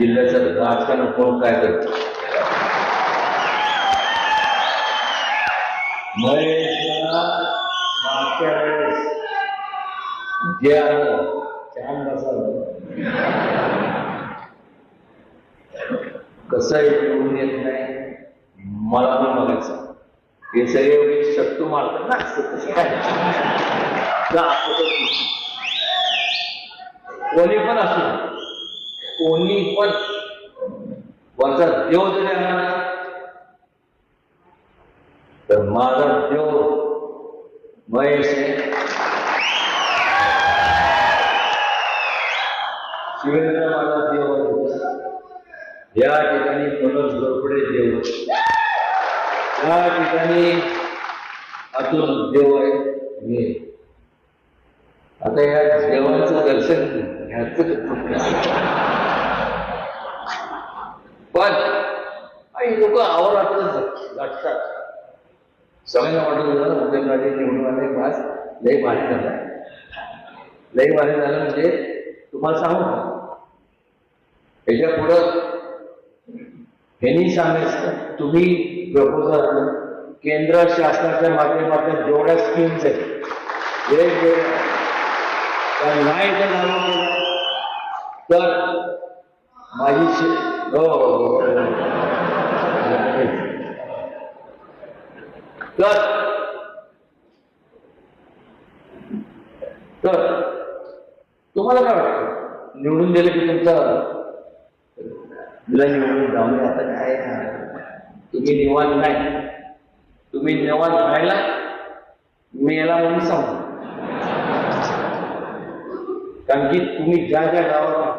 जिल्ह्याचं राजकारण कोण काय करत? महेशला मागच्या वेळेस जे आलं छान बसवलं कसं येऊन येत नाही मला पण बघायचं. हे सगळे शत्रू मारतात ना असं तसं काय? का कोणी पण असू कोणी पण वरचा देव जरी तर माझा देव महेश शिवेंद्र माझा देव या ठिकाणी मनोज घोरपडे देव या ठिकाणी अतुल देव आहे. मी आता या देवांचं दर्शन घ्यायचं पण काही लोक आवरातच गाठतात सगळ्यांना वाटत होतं उदयनराजे निवडून आले. बस लय भारी झाला. लय भारी झालं म्हणजे तुम्हाला सांगू का? याच्या पुढं ह्यांनी सांगायचं तुम्ही प्रपोजल केंद्र शासनाच्या माध्यमातून जेवढ्या स्कीम्स आहेत वेगवेगळ्या त्या नाही जर झालं तर माझी हो. हो, हो. तर तर तुम्हाला काय वाटतं? निवडून दिलं की तुमचं? तुला निवडून जाऊन आता काय? तुम्ही निवांत नाही. तुम्ही निवांत राहिला मेला म्हणून सांगू कारण की तुम्ही ज्या ज्या गावात